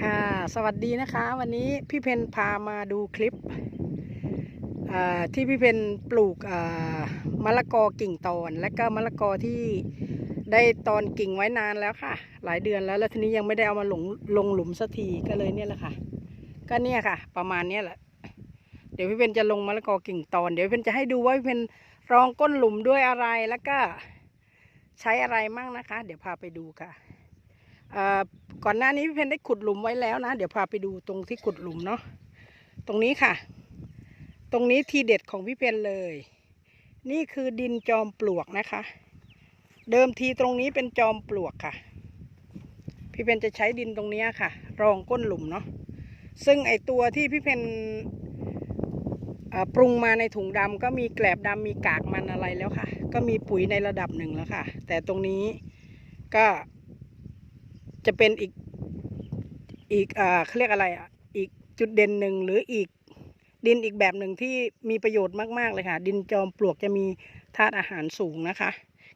ค่ะ สวัสดีนะคะ วันนี้พี่เพนพามาดูคลิปที่พี่เพนปลูกมะละกอกิ่งตอน และก็มะละกอที่ได้ตอนกิ่งไว้นานแล้วค่ะ หลายเดือนแล้วแล้วทีนี้ยังไม่ได้เอามาลงลงหลุมสักทีก็เลยเนี่ยแหละค่ะ ก็เนี่ยค่ะ ประมาณเนี้ยแหละ เดี๋ยวพี่เพนจะลงมะละกอกิ่งตอน เดี๋ยวพี่เพนจะให้ดูว่าพี่เพนรองก้นหลุมด้วยอะไรแล้วก็ใช้อะไรมั่งนะคะ เดี๋ยวพาไปดูค่ะ ก่อนหน้านี้พี่เพนได้ขุดหลุมไว้แล้วนะ เดี๋ยวพาไปดูตรงที่ขุดหลุมเนาะตรงนี้ค่ะ ตรงนี้ทีเด็ดของพี่เพนเลย นี่คือดินจอมปลวกนะคะ เดิมทีตรงนี้เป็นจอมปลวกค่ะ พี่เพนจะใช้ดินตรงนี้ค่ะ รองก้นหลุมเนาะซึ่งไอตัวที่พี่เพนปรุงมาในถุงดำก็มีแกลบดำมีกากมันอะไรแล้วค่ะ ก็มีปุ๋ยในระดับหนึ่งแล้วค่ะ แต่ตรงนี้ก็ จะเป็นอีกอีกอ่าเขาเรียกอะไรอะอีกจุดเด่นหนึ่งหรืออีกดินอีกแบบหนึ่งที่มีประโยชน์มากๆเลยค่ะ ดินจอมปลวกจะมีธาตุอาหารสูงนะคะ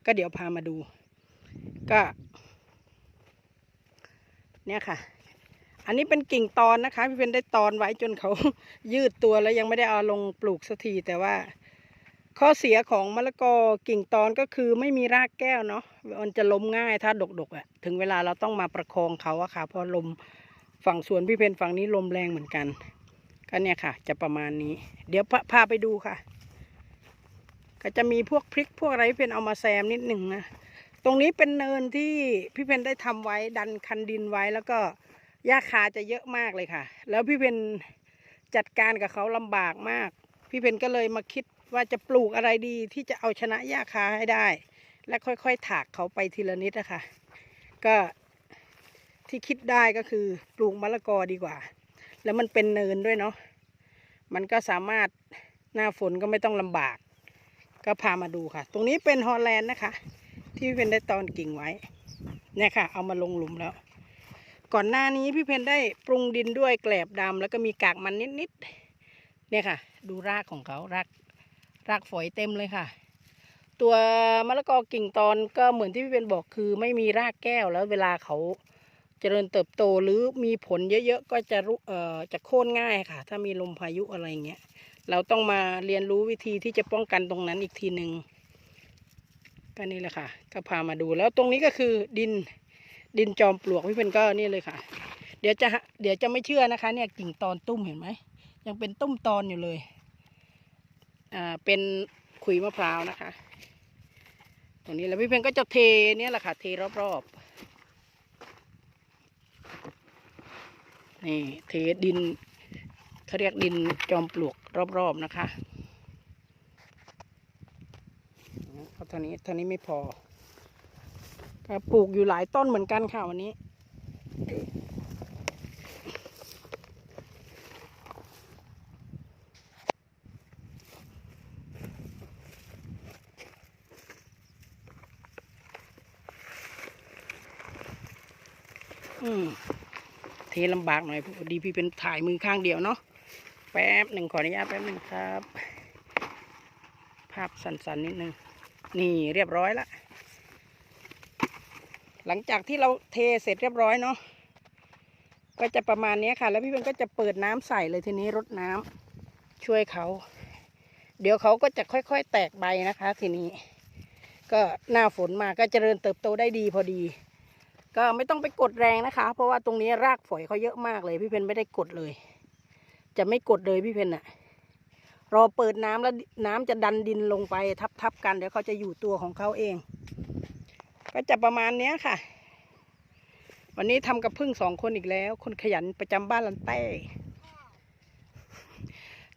ก็เดี๋ยวพามาดู ก็ เนี่ยค่ะ อันนี้เป็นกิ่งตอนนะคะ พี่เพนได้ตอนไว้จนเขายืดตัวแล้วยังไม่ได้เอาลงปลูกสักทีแต่ว่า ข้อเสียของมะละกอกิ่งตอนก็คือไม่มีรากแก้วเนาะมันจะล้มง่ายถ้าดกๆอะ่ะถึงเวลาเราต้องมาประคองเขาอะค่ะเพราะลมฝั่งสวนพี่เพนฝั่งนี้ลมแรงเหมือนกันก็เนี่ยค่ะ จะประมาณนี้ เดี๋ยวพาพาไปดูค่ะ ก็จะมีพวกพริกพวกอะไรพี่เพนเอามาแซมนิดหนึ่งนะตรงนี้เป็นเนินที่พี่เพนได้ทำไว้ดันคันดินไว้แล้วก็หญ้าคาจะเยอะมากเลยค่ะ แล้วพี่เพนจัดการกับเขาลำบากมาก พี่เพนก็เลยมาคิด ว่าจะปลูกอะไรดีที่จะเอาชนะหญ้าคาให้ได้ และค่อยๆถากเขาไปทีละนิดนะคะก็ที่คิดได้ก็คือปลูกมะละกอดีกว่า แล้วมันเป็นเนินด้วยเนาะมันก็สามารถหน้าฝนก็ไม่ต้องลำบาก ก็พามาดูค่ะ ตรงนี้เป็นฮอลแลนด์นะคะ ที่พี่เพนได้ตอนกิ่งไว้เนี่ยค่ะ เอามาลงหลุมแล้ว ก่อนหน้านี้พี่เพนได้ปรุงดินด้วยแกลบดำแล้วก็มีกากมันนิดๆเนี่ยค่ะ ดูรากของเขาราก รากฝอยเต็มเลยค่ะ ตัวมะละกอกิ่งตอนก็เหมือนที่พี่เพนบอกคือไม่มีรากแก้วแล้วเวลาเขาเจริญเติบโตหรือมีผลเยอะๆก็จะรู้เอ่อจะโค่นง่ายค่ะ ถ้ามีลมพายุอะไรเงี้ยเราต้องมาเรียนรู้วิธีที่จะป้องกันตรงนั้นอีกทีหนึ่งก็นี่แหละค่ะ ก็พามาดูแล้วตรงนี้ก็คือดินดินจอมปลวกพี่เพนก็นี่เลยค่ะ เดี๋ยวจะเดี๋ยวจะไม่เชื่อนะคะ เนี่ยกิ่งตอนตุ้มเห็นไหมยังเป็นตุ้มตอนอยู่เลย เป็นขุยมะพร้าวนะคะ ตรงนี้แล้วพี่เพนก็จะเทเนี่ยแหละค่ะเทรอบๆนี่เทดินเขาเรียกดินจอมปลวกรอบๆนะคะเพราะเท่านี้เท่านี้ไม่พอก็ปลูกอยู่หลายต้นเหมือนกันค่ะวันนี้ อืมเทลำบากหน่อยพอดีพี่เป็นถ่ายมือข้างเดียวเนาะแป๊บหนึ่งขออนุญาตแป๊บหนึ่งครับ ภาพสั้นๆนิดนึง นี่เรียบร้อยละหลังจากที่เราเทเสร็จเรียบร้อยเนาะก็จะประมาณนี้ค่ะ แล้วพี่เป็นก็จะเปิดน้ำใส่เลยทีนี้รดน้ำช่วยเขา เดี๋ยวเขาก็จะค่อยๆแตกใบนะคะ ทีนี้ ก็หน้าฝนมาก็เจริญเติบโตได้ดีพอดี ก็ไม่ต้องไปกดแรงนะคะ เพราะว่าตรงนี้รากฝอยเขาเยอะมากเลย พี่เพนไม่ได้กดเลย จะไม่กดเลยพี่เพนอะรอเปิดน้ำแล้วน้ำจะดันดินลงไปทับๆกันเดี๋ยวเขาจะอยู่ตัวของเขาเอง ก็จะประมาณเนี้ยค่ะ วันนี้ทำกับพึ่งสองคนอีกแล้ว คนขยันประจำบ้านลันเต้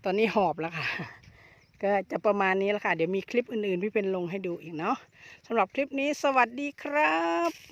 ตอนนี้หอบแล้วค่ะ ก็จะประมาณนี้แล้วค่ะ เดี๋ยวมีคลิปอื่นๆพี่เป็นลงให้ดูอีกเนาะสำหรับคลิปนี้สวัสดีครับ